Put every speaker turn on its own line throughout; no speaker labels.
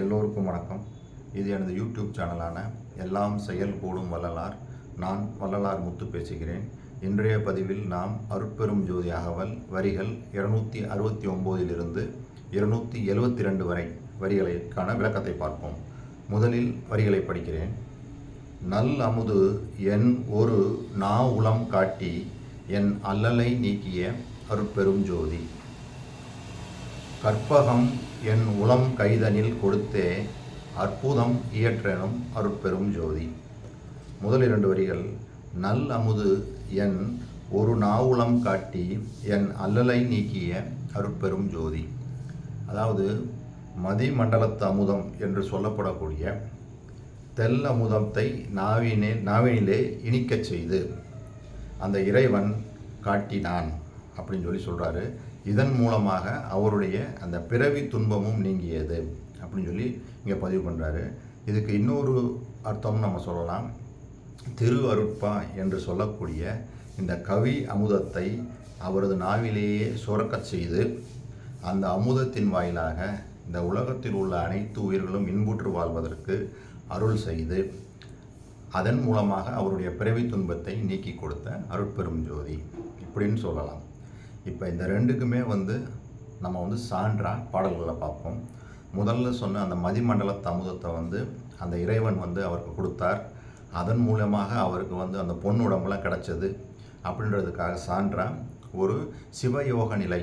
எல்லோருக்கும் வணக்கம். இது எனது யூடியூப் சேனலான எல்லாம் செயல் கூடும் வள்ளலார். நான் வள்ளலார் முத்து பேசுகிறேன். இன்றைய பதிவில் நாம் அருட்பெரும் ஜோதி அகவல் வரிகள் இருநூற்றி அறுபத்தி ஒம்போதிலிருந்து இருநூற்றி எழுபத்தி ரெண்டு வரை வரிகளுக்கான விளக்கத்தை பார்ப்போம். முதலில் வரிகளை படிக்கிறேன். நல் அமுது என் ஒரு நா உளம் காட்டி என் அல்லலை நீக்கிய அருட்பெரும் ஜோதி. கற்பகம் என் உளம் கைதனில் கொடுத்தே அற்புதம் இயற்றெனும் அருட்பெரும் ஜோதி. முதல் இரண்டு வரிகள் நல் அமுது என் ஒரு நாவுளம் காட்டி என் அல்லலை நீக்கிய அருட்பெரும் ஜோதி. அதாவது மதிமண்டலத்து அமுதம் என்று சொல்லப்படக்கூடிய தெல் அமுதத்தை நாவினே நாவினிலே இனிக்கச் செய்து அந்த இறைவன் காட்டினான் அப்படின்னு சொல்லி சொல்கிறாரு இதன் மூலமாக அவருடைய அந்த பிறவி துன்பமும் நீங்கியது அப்படின்னு சொல்லி இங்கே பதிவு பண்ணுறாரு இதுக்கு இன்னொரு அர்த்தம் நம்ம சொல்லலாம். திரு அருட்பா என்று சொல்லக்கூடிய இந்த கவி அமுதத்தை அவரது நாவிலேயே சுரக்கச் செய்து அந்த அமுதத்தின் வாயிலாக இந்த உலகத்தில் உள்ள அனைத்து உயிர்களும் இன்புற்று வாழ்வதற்கு அருள் செய்து அதன் மூலமாக அவருடைய பிறவி துன்பத்தை நீக்கி கொடுத்த அருட்பெரும் ஜோதி. இப்படின்னு சொல்லலாம். இப்போ இந்த ரெண்டுக்குமே வந்து நம்ம வந்து சான்றா பாடல்களை பார்ப்போம். முதல்ல சொன்ன அந்த மதிமண்டல அமுதத்தை வந்து அந்த இறைவன் வந்து அவருக்கு கொடுத்தார். அதன் மூலமாக அவருக்கு வந்து அந்த பொன் உடம்புலாம் கிடச்சது அப்படின்றதுக்காக சான்றா ஒரு சிவயோக நிலை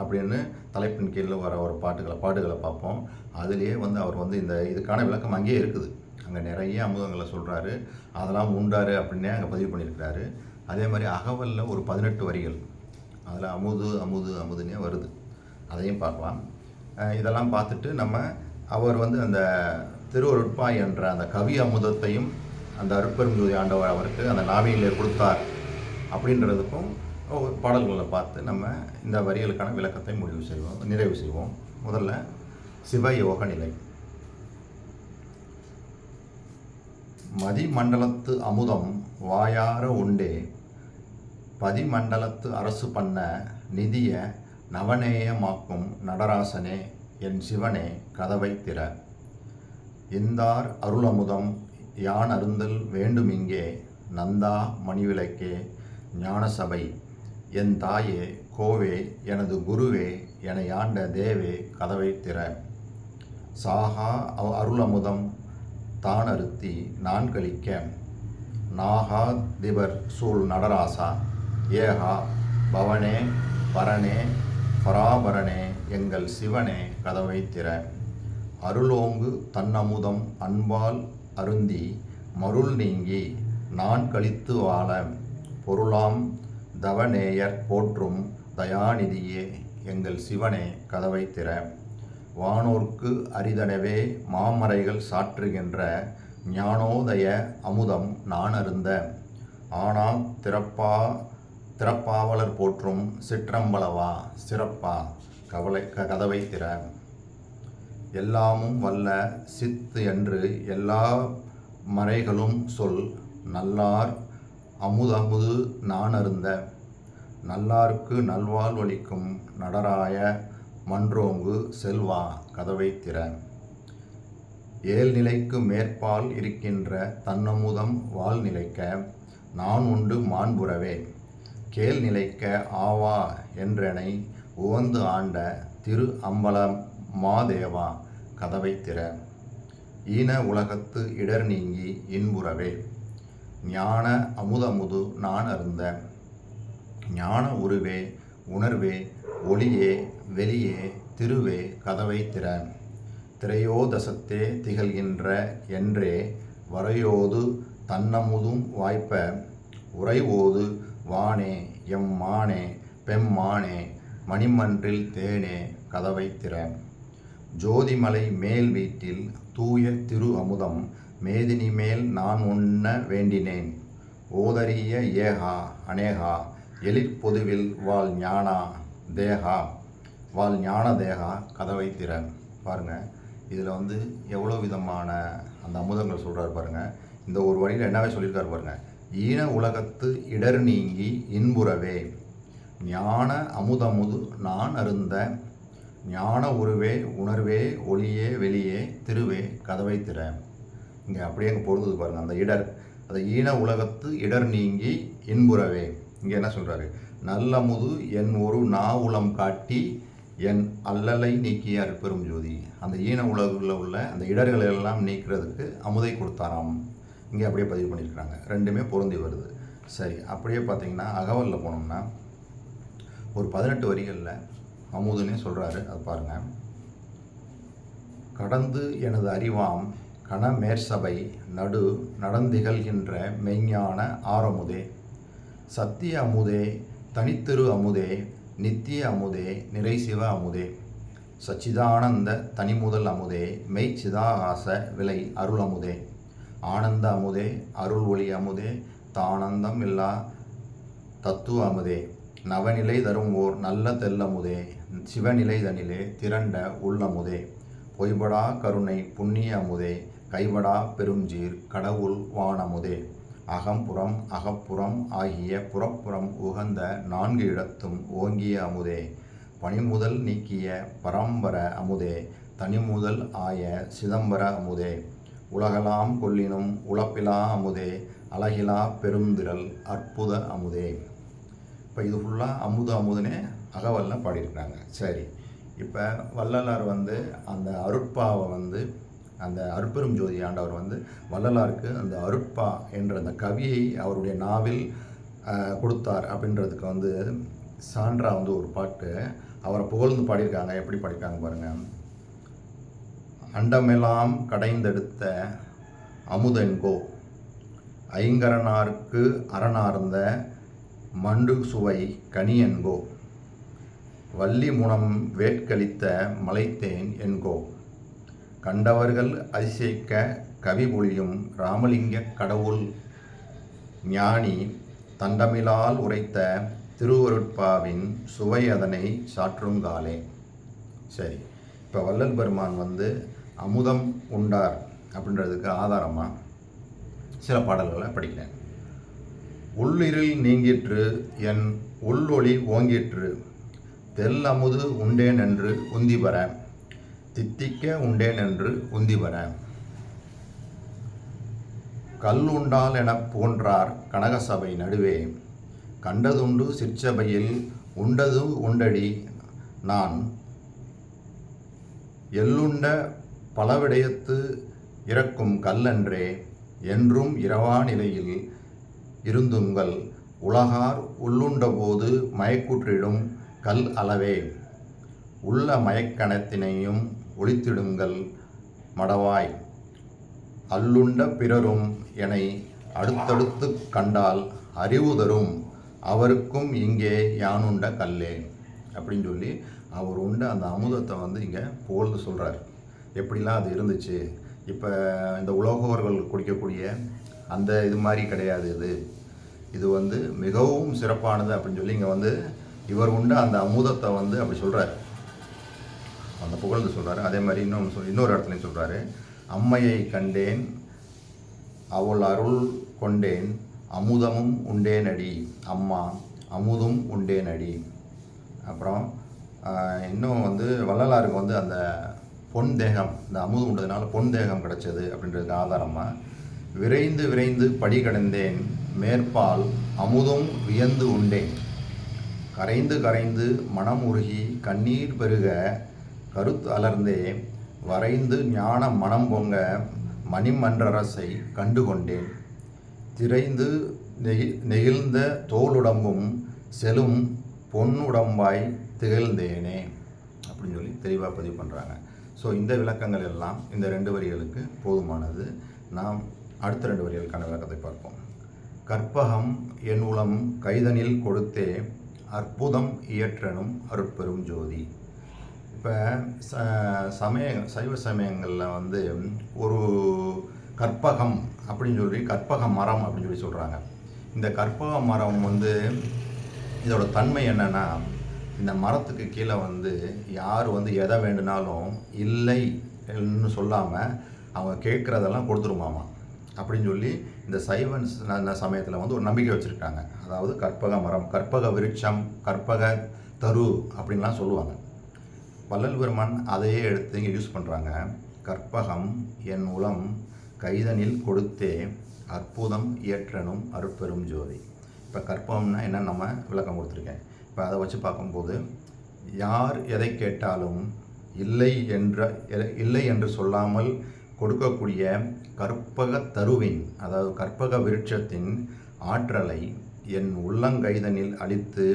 அப்படின்னு தலைப்பின் கீழே வர ஒரு பாட்டுகளை பாட்டுகளை பார்ப்போம். அதுலேயே வந்து அவர் வந்து இந்த இதுக்கான விளக்கம் அங்கேயே இருக்குது. அங்கே நிறைய அமுதங்களை சொல்கிறாரு அதெல்லாம் உண்டாரு அப்படின்னே அங்கே பதிவு பண்ணியிருக்கிறாரு. அதே மாதிரி அகவலில் ஒரு பதினெட்டு வரிகள். அதில் அமுது அமுது அமுதுன்னே வருது. அதையும் பார்க்கலாம். இதெல்லாம் பார்த்துட்டு நம்ம அவர் வந்து அந்த திருவருட்பா என்ற அந்த கவி அமுதத்தையும் அந்த அருட்பெரும் ஆண்டவர் அவருக்கு அந்த நாவியிலே கொடுத்தார் அப்படின்றதுக்கும் பாடல்களை பார்த்து நம்ம இந்த வரிகளுக்கான விளக்கத்தை முடிவு செய்வோம் நிறைவு செய்வோம். முதல்ல சிவயோக நிலை. மதிமண்டலத்து அமுதம் வாயார உண்டே பதிமண்டலத்து அரசு பண்ண நிதிய நவநேயமாக்கும் நடராசனே என் சிவனே கதவை திற. இந்தார் அருளமுதம் யான் அருந்தல் வேண்டுமிங்கே நந்தா மணிவிளக்கே ஞானசபை. என் தாயே கோவே எனது குருவே என யாண்ட தேவே கதவை திற. சாகா அவ- அருளமுதம் தானறுத்தி நான் கழிக்க. நாகா திபர் சூழ் நடராசா. ஏகா பவனே பரனே பராபரனே எங்கள் சிவனே கதவை திற. அருளோங்கு தன்னமுதம் அன்பால் அருந்தி மருள் நீங்கி நான் கழித்து வாழ. பொருளாம் தவநேயர் போற்றும் தயாநிதியே எங்கள் சிவனே கதவை திற. வானோர்க்கு அரிதனவே மாமறைகள் சாற்றுகின்ற ஞானோதய அமுதம் நான் அருந்த ஆனா திறப்பா திறப்பாவலர் போற்றும் சிற்றம்பலவா? சிறப்பா. கவலை க- கதவை திற. எல்லாமும் வல்ல சித்து என்று எல்லா மறைகளும் சொல். நல்லார் அமுதமுது நான் அருந்த நல்லார்க்கு நல்வாழ்வளிக்கும் நடராய மன்றோங்கு செல்வா. கதவை திற. ஏழ்நிலைக்கு மேற்பால் இருக்கின்ற தன்னமுதம் வாழ் நிலைக்க நான் உண்டு மாண்புறவே. கேள் நிலைக்க ஆவா என்றனை உவந்து ஆண்ட திரு அம்பலம் மாதேவா கதவை திற. ஈன உலகத்து இடர் நீங்கி இன்புறவே. ஞான அமுதமுது நான் அருந்த. ஞான உருவே உணர்வே ஒளியே வெளியே திருவே கதவை திற. திரையோதசத்தே திகழ்கின்ற என்றே வரையோது தன்னமுதும் வாய்ப்ப உறைவோது வானே எம் மானே பெம்மானே மணிமன்றில் தேனே கதவை திற ஜோதிமலை மேல் வீட்டில் தூய திரு அமுதம் மேதினி மேல் நான் உண்ண வேண்டினேன். ஓதரிய ஏகா அநேகா எழிற்பொதுவில் வாழ் ஞானா தேகா வாழ் ஞான தேகா கதவை திற பாருங்கள் இதில் வந்து எவ்வளோ விதமான அந்த அமுதங்கள் சொல்கிறாரு பாருங்கள் இந்த ஒரு வழியில் என்னவே சொல்லியிருக்காரு பாருங்கள் ஈன உலகத்து இடர் நீங்கி இன்புறவே. ஞான அமுதமுது நான் அருந்த. ஞான உருவே உணர்வே ஒளியே வெளியே திருவே கதவை திற. இங்கே அப்படியே அங்கே பொருந்தது பாருங்கள் அந்த இடர். அந்த ஈன உலகத்து இடர் நீங்கி இன்புறவே. இங்கே என்ன சொல்கிறாரு நல்லமுது என் ஒரு நாவுளம் காட்டி என் அல்லலை நீக்கிய அற்பெரும் ஜோதி அந்த ஈன உலகில் உள்ள அந்த இடர்களை எல்லாம் நீக்கிறதுக்கு அமுதை கொடுத்தாராம். இங்கே அப்படியே பதிவு பண்ணியிருக்கிறாங்க. ரெண்டுமே பொருந்தி வருது. சரி அப்படியே பார்த்தீங்கன்னா அகவலில் போனோம்னா ஒரு பதினெட்டு வரிகளில் அமுதுன்னே சொல்கிறாரு அது பாருங்கள் கடந்து எனது அறிவாம் கணமேற்சபை நடு நடந்திகழ்கின்ற மெய்ஞான ஆரமுதே. சத்திய அமுதே தனித்திரு அமுதே நித்திய அமுதே நிறைசிவ அமுதே. சச்சிதானந்த தனிமுதல் அமுதே மெய்ச்சிதாகாச விலை அருள் அமுதே. ஆனந்த அமுதே அருள் ஒளி அமுதே தானந்தம் இல்லா தத்துவ அமுதே நவநிலை தரும் ஓர் நல்ல தெல்லமுதே சிவநிலை தனிலே திரண்ட உள்ளமுதே. பொய்படா கருணை புண்ணிய அமுதே கைபடா பெருஞ்சீர் கடவுள் வானமுதே. அகம்புறம் அகப்புறம் ஆகிய புறப்புறம் உகந்த நான்கு இடத்தும் ஓங்கிய அமுதே பனிமுதல் நீக்கிய பரம்பர அமுதே தனிமுதல் ஆய சிதம்பர அமுதே. உலகலாம் கொல்லினும் உழப்பிலா அமுதே அழகிலா பெருந்திரல் அற்புத அமுதே. இப்போ இது ஃபுல்லாக அமுத அமுதனே அகவல்ல பாடியிருக்கிறாங்க. சரி இப்போ வள்ளலார் வந்து அந்த அருட்பாவை வந்து அந்த அருட்பெரும் ஜோதி ஆண்டவர் வந்து வள்ளலாருக்கு அந்த அருட்பா என்ற அந்த கவியை அவருடைய நாவில் கொடுத்தார் அப்படின்றதுக்கு வந்து சான்றா வந்து ஒரு பாட்டு அவரை புகழ்ந்து பாடியிருக்காங்க. எப்படி பாடியிருக்காங்க பாருங்கள் அண்டமெல்லாம் கடைந்தெடுத்த அமுதென்கோ. ஐங்கரனார்க்கு அரணார்ந்த மண்டு சுவை கனியென்கோ. வள்ளி முனம் வேட்களித்த மலைத்தேன் என்கோ. கண்டவர்கள் அதிசயிக்க கவிபொழியும் ராமலிங்க கடவுள் ஞானி தண்டமிலால் உரைத்த திருவருட்பாவின் சுவை அதனை சாற்றுங்காலே. சரி இப்போ வள்ளல் பெருமான் வந்து அமுதம் உண்டார் அப்படின்றதுக்கு ஆதாரமாக சில பாடல்களை படிக்கிறேன். உள்ளிரில் நீங்கிற்று என் உள்ளொளி ஓங்கிற்று தெல் அமுது உண்டேன் என்று உந்தி வர தித்திக்க உண்டேன் என்று உந்தி வர. கல் உண்டால் எனப் போன்றார் கனகசபை நடுவே கண்டதுண்டு சிற்சபையில் உண்டது உண்டடி நான் எள்ளுண்ட பலவிடயத்து இறக்கும் கல்லன்றே என்றும் இரவா நிலையில் இருந்துங்கள். உலகார் உள்ளுண்டபோது மயக்குற்றிடும் கல் அளவே. உள்ள மயக்கணத்தினையும் ஒழித்திடுங்கள் மடவாய். அல்லுண்ட பிறரும் என்னை அடுத்தடுத்து கண்டால் அறிவு தரும். அவருக்கும் இங்கே யானுண்ட கல்லே. அப்படின்னு சொல்லி அவர் உண்ட அந்த அமுதத்தை வந்து இங்கே புகழ்ந்து சொல்கிறார் எப்படிலாம் அது இருந்துச்சு? இப்போ இந்த உலோகவர்கள் குடிக்கக்கூடிய அந்த இது மாதிரி கிடையாது இது. இது வந்து மிகவும் சிறப்பானது அப்படின்னு சொல்லி இங்கே வந்து இவர் உண்டு அந்த அமுதத்தை வந்து அப்படி சொல்கிறார் அந்த புகழ்ந்து சொல்கிறாரு அதே மாதிரி இன்னொன்று சொல் இன்னொரு இடத்துலையும் சொல்கிறாரு அம்மையை கண்டேன் அவள் அருள் கொண்டேன் அமுதமும் உண்டேனடி அம்மா அமுதும் உண்டேனடி. அப்புறம் இன்னும் வந்து வள்ளலாருக்கு வந்து அந்த பொன் தேகம் இந்த அமுதம் உண்டதுனால பொன் தேகம் கிடைச்சது அப்படின்றது ஆதாரமாக விரைந்து விரைந்து படி கடந்தேன் மேற்பால் அமுதும் வியந்து உண்டேன். கரைந்து கரைந்து மனம் உருகி கண்ணீர் பெருக கருத்து அலர்ந்தே வரைந்து ஞான மனம் பொங்க மணிமன்றரசை கண்டுகொண்டேன். திரைந்து நெகி நெகிழ்ந்த தோளுடம்பும் செலும் பொன்னுடம்பாய் திகழ்ந்தேனே அப்படின்னு சொல்லி தெளிவாக பதிவு பண்ணுறாங்க ஸோ இந்த விளக்கங்கள் எல்லாம் இந்த ரெண்டு வரிகளுக்கு போதுமானது. நாம் அடுத்த ரெண்டு வரிகளுக்கான விளக்கத்தை பார்ப்போம். கற்பகம் என் உளம் கைதனில் கொடுத்தே அற்புதம் இயற்றனும் அருட்பெரும் ஜோதி. இப்போ ச சமய சைவ சமயங்களில் வந்து ஒரு கற்பகம் அப்படின்னு சொல்லி கற்பக மரம் அப்படின்னு சொல்லி சொல்கிறாங்க இந்த கற்பக மரம் வந்து இதோட தன்மை என்னென்னா இந்த மரத்துக்கு கீழே வந்து யார் வந்து எதை வேண்டுனாலும் இல்லைன்னு சொல்லாமல் அவங்க கேட்குறதெல்லாம் கொடுத்துருமாமா? அப்படின்னு சொல்லி இந்த சைவன் சமயத்தில் வந்து ஒரு நம்பிக்கை வச்சுருக்காங்க. அதாவது கற்பக மரம் கற்பக விருட்சம் கற்பக தரு அப்படின்லாம் சொல்லுவாங்க. வள்ளல் பெருமான் அதையே எடுத்து இங்கே யூஸ் பண்ணுறாங்க கற்பகம் என் உளம் கைதனில் கொடுத்தே அற்புதம் இயற்றனும் அருட்பெரும் ஜோதி. இப்போ கற்பகம்னா என்ன நம்ம விளக்கம் கொடுத்துருக்கேன். இப்போ அதை வச்சு பார்க்கும்போது யார் எதை கேட்டாலும் இல்லை என்ற இல்லை என்று சொல்லாமல் கொடுக்கக்கூடிய கற்பக தருவின் அதாவது கற்பக விருட்சத்தின் ஆற்றலை என் உள்ளங்கைதனில் அளித்து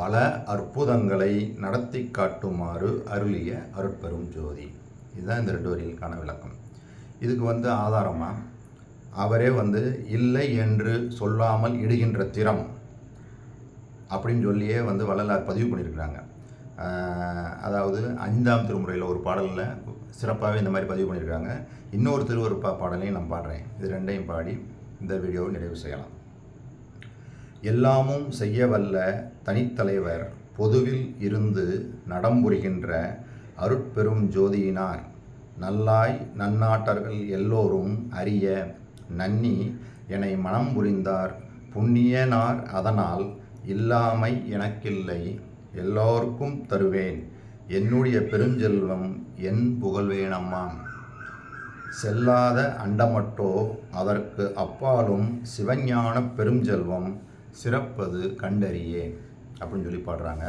பல அற்புதங்களை நடத்தி காட்டுமாறு அருளிய அருட்பெரும் ஜோதி. இதுதான் இந்த ரெண்டு வரிகளுக்கான விளக்கம். இதுக்கு வந்து ஆதாரமாக அவரே வந்து இல்லை என்று சொல்லாமல் இடுகின்ற திறம். அப்படின்னு சொல்லியே வந்து வள்ளலார் பதிவு பண்ணியிருக்கிறாங்க. அதாவது ஐந்தாம் திருமுறையில் ஒரு பாடலில் சிறப்பாகவே இந்த மாதிரி பதிவு பண்ணியிருக்காங்க. இன்னொரு திருவருப்பா பாடலையும் நான் பாடுறேன். இது ரெண்டையும் பாடி இந்த வீடியோவை நிறைவு செய்யலாம். எல்லாமும் செய்ய வல்ல தனித்தலைவர் பொதுவில் இருந்து நடம்புரிகின்ற அருட்பெரும் ஜோதியினார். நல்லாய் நன்னாட்டர்கள் எல்லோரும் அறிய நன்னி என்னை மனம் புரிந்தார். புண்ணியனார் அதனால் இல்லாமை எனக்கில்லை எல்லோருக்கும் தருவேன். என்னுடைய பெருஞ்செல்வம் என் புகழ்வேனம்மா. செல்லாத அண்டமட்டோ அதற்கு அப்பாலும் சிவஞான பெருஞ்செல்வம் சிறப்பது கண்டறியே அப்படின்னு சொல்லி பாடுறாங்க.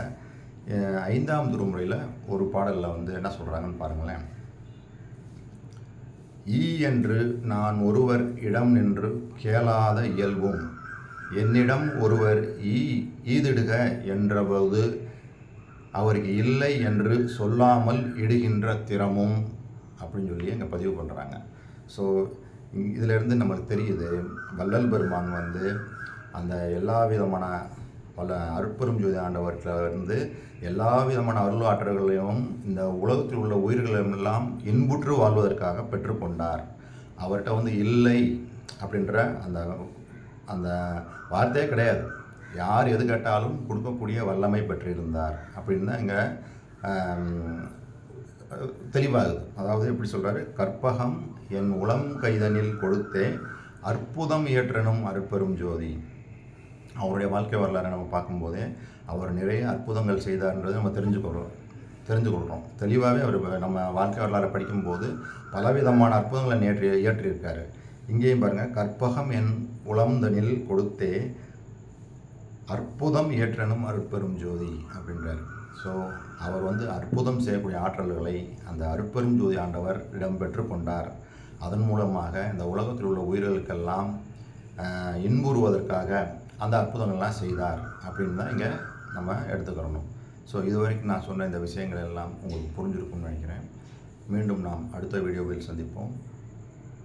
ஐந்தாம் திருமுறையில் ஒரு பாடலில் வந்து என்ன சொல்கிறாங்கன்னு பாருங்களேன். ஈ என்று நான் ஒருவர் இடம் நின்று கேளாத இயல்பும் என்னிடம் ஒருவர் ஈ ஈதிடுக என்றபோது அவருக்கு இல்லை என்று சொல்லாமல் இடுகின்ற திறமும் அப்படின்னு சொல்லி அங்கே பதிவு பண்ணுறாங்க ஸோ இதிலிருந்து நமக்கு தெரியுது வள்ளல் பெருமான் வந்து அந்த எல்லா விதமான பல அருட்பெரும் ஜோதி ஆண்டவர்களிருந்து எல்லா விதமான அருளாற்றல்களையும் இந்த உலகத்தில் உள்ள உயிர்களெல்லாம் இன்புற்று வாழ்வதற்காக பெற்றுக்கொண்டார். அவர்கிட்ட வந்து இல்லை அப்படின்ற அந்த அந்த வார்த்தையே கிடையாது. யார் எது கேட்டாலும் கொடுக்கக்கூடிய வல்லமை பெற்றிருந்தார் அப்படின்னு தான் இங்கே தெளிவாகுது. அதாவது எப்படி சொல்கிறாரு கற்பகம் என் உளம் கைதனில் கொடுத்தே அற்புதம் இயற்றனும் அருட்பெரும் ஜோதி. அவருடைய வாழ்க்கை வரலாறை நம்ம பார்க்கும்போதே அவர் நிறைய அற்புதங்கள் செய்தார்ன்றதை நம்ம தெரிஞ்சுக்கிறோம் தெரிஞ்சுக்கொள்கிறோம் தெளிவாகவே அவர் நம்ம வாழ்க்கை வரலாறை படிக்கும்போது பலவிதமான அற்புதங்களை நேற்று இயற்றியிருக்காரு. இங்கேயும் பாருங்கள் கற்பகம் என் உளம்தனில் கொடுத்தே அற்புதம் இயற்றனும் அருட்பெரும் ஜோதி அப்படின்றார். ஸோ அவர் வந்து அற்புதம் செய்யக்கூடிய ஆற்றல்களை அந்த அருட்பெரும் ஜோதி ஆண்டவர் இடம்பெற்று கொண்டார். அதன் மூலமாக இந்த உலகத்தில் உள்ள உயிர்களுக்கெல்லாம் இன்புறுவதற்காக அந்த அற்புதங்கள்லாம் செய்தார் அப்படின்னு தான் இங்கே நம்ம எடுத்துக்கிறணும். ஸோ இதுவரைக்கும் நான் சொன்ன இந்த விஷயங்கள் எல்லாம் உங்களுக்கு புரிஞ்சிருக்கும்னு நினைக்கிறேன். மீண்டும் நாம் அடுத்த வீடியோவில் சந்திப்போம்.